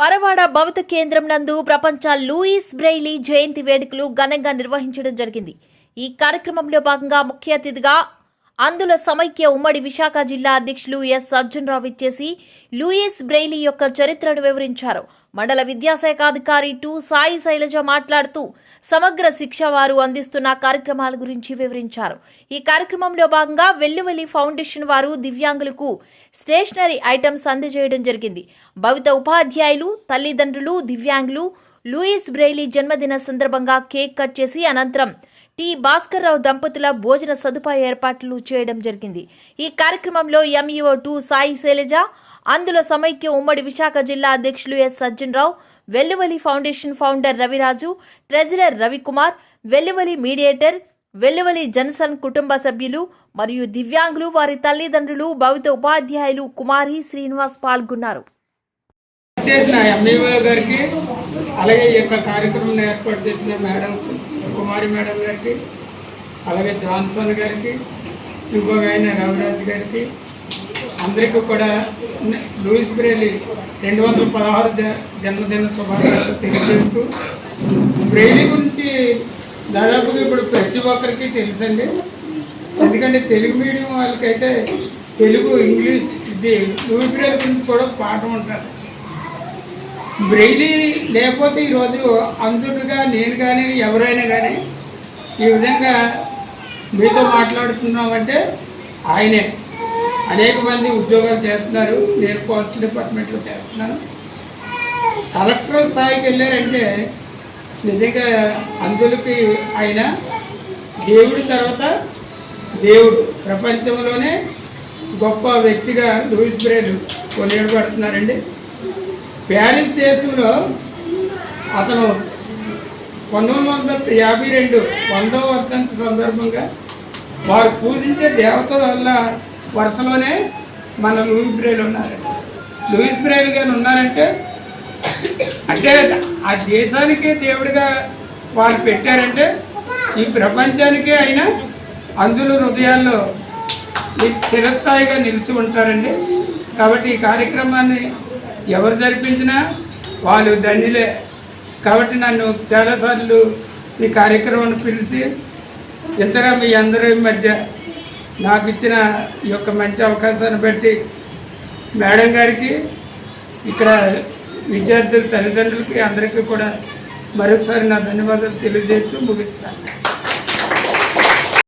పరవాడ భౌత కేంద్రం నందు ప్రపంచ లూయిస్ బ్రెయిలీ జయంతి వేడుకలు ఘనంగా నిర్వహించడం జరిగింది. ఈ కార్యక్రమంలో భాగంగా ముఖ్య అతిథిగా అందుల సమైక్య ఉమ్మడి విశాఖ జిల్లా అధ్యక్షులు ఎస్ అర్జున్ రావు ఇచ్చేసి లూయిస్ బ్రెయిలీ యొక్క చరిత్రను వివరించారు. మండల విద్యాశాఖ అధికారి టు సాయి శైలజ మాట్లాడుతూ సమగ్ర శిక్ష వారు అందిస్తున్న కార్యక్రమాల గురించి వివరించారు. ఈ కార్యక్రమంలో భాగంగా వెల్లువెల్లి ఫౌండేషన్ వారు దివ్యాంగులకు స్టేషనరీ ఐటమ్స్ అందజేయడం జరిగింది. భవిత ఉపాధ్యాయులు తల్లిదండ్రులు దివ్యాంగులు లూయిస్ బ్రెయిలీ జన్మదిన సందర్భంగా కేక్ కట్ చేసి అనంతరం టి భాస్కర్రావు దంపతుల భోజన సదుపాయ ఏర్పాట్లు చేయడం జరిగింది. ఈ కార్యక్రమంలో ఎంఈఓ టూ సాయి శైలజ అందుల సమైక్య ఉమ్మడి విశాఖ జిల్లా అధ్యక్షులు S Sajjanarao Velluvali foundation founder Raviraju treasurer Ravikumar Velluvali mediator Velluvali Johnson కుటుంబ సభ్యులు మరియు దివ్యాంగులు వారి తల్లిదండ్రులు భవిత ఉపాధ్యాయులు కుమారి శ్రీనివాస్ పాల్గొన్నారు. అలాగే ఈ యొక్క కార్యక్రమం ఏర్పాటు చేసిన మేడం కుమారి మేడం గారికి అలాగే జాన్సన్ గారికి ఇంకొక ఆయన రవిరాజ్ గారికి అందరికీ కూడా లూయిస్ బ్రేలీ రెండు వందల పదహారు జ జన్మదిన శుభాకాంక్షలు తెలియజేస్తూ బ్రెయిలీ గురించి దాదాపుగా ఇప్పుడు ప్రతి ఒక్కరికి తెలుసండి. ఎందుకంటే తెలుగు మీడియం వాళ్ళకైతే తెలుగు ఇంగ్లీష్ ఇది లూయిస్ బ్రెయిలీ గురించి కూడా పాఠం ఉంటుంది. బ్రెయిలీ లేకపోతే ఈరోజు అంధుడుగా నేను కానీ ఎవరైనా కానీ ఈ విధంగా మీతో మాట్లాడుతున్నామంటే ఆయనే. అనేక మంది ఉద్యోగాలు చేస్తున్నారు. నేను పోస్ట్ డిపార్ట్మెంట్లో చేస్తున్నాను. కలెక్టర్ స్థాయికి వెళ్ళారంటే నిజంగా అందులకి ఆయన దేవుడి తర్వాత దేవుడు. ప్రపంచంలోనే గొప్ప వ్యక్తిగా లూయిస్ బ్రేడ్ కొనియాడబడుతున్నారండి. ప్యారిస్ దేశంలో అతను పంతొమ్మిది వందల యాభై రెండు వందవ వర్ధంతి సందర్భంగా వారు పూజించే దేవతల వల్ల వరుసలోనే మన లూయిస్ బ్రేలు ఉన్నారండి లూయిస్ బ్రేలు గారు ఉన్నారంటే అంటే ఆ దేశానికే దేవుడిగా వారు పెట్టారంటే ఈ ప్రపంచానికే అయినా అందులో హృదయాల్లో ఈ చిరస్థాయిగా నిలిచి ఉంటారండి. కాబట్టి ఈ కార్యక్రమాన్ని ఎవరు జరిపించినా వాళ్ళు ధన్యులే కాబట్టి నన్ను చాలాసార్లు ఈ కార్యక్రమాన్ని పిలిచి ఇంతగా మీ అందరి మధ్య నాకు ఇచ్చిన ఈ యొక్క మంచి అవకాశాన్ని బట్టి మేడం గారికి ఇక్కడ విద్యార్థుల తల్లిదండ్రులకి అందరికీ కూడా మరొకసారి నా ధన్యవాదాలు తెలియజేస్తూ ముగిస్తాను